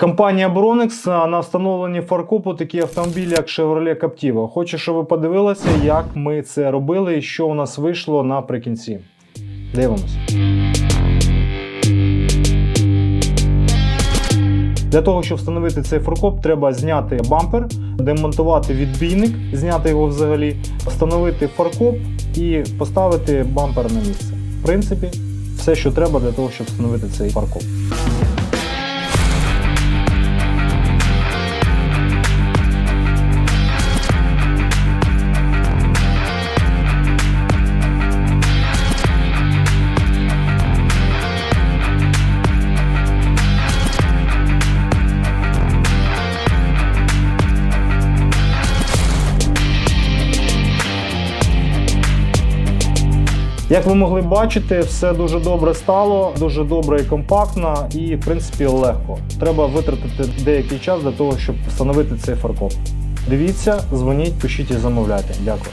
Компанія Bronix на встановленні фаркопу такі автомобілі, як Chevrolet Captiva. Хочу, щоб ви подивилися, як ми це робили і що у нас вийшло наприкінці. Дивимось. Для того, щоб встановити цей фаркоп, треба зняти бампер, демонтувати відбійник, зняти його взагалі, встановити фаркоп і поставити бампер на місце. В принципі, все, що треба для того, щоб встановити цей фаркоп. Як ви могли бачити, все дуже добре стало, дуже добре і компактно, і в принципі легко. Треба витратити деякий час для того, щоб встановити цей фаркоп. Дивіться, дзвоніть, пишіть і замовляйте. Дякую.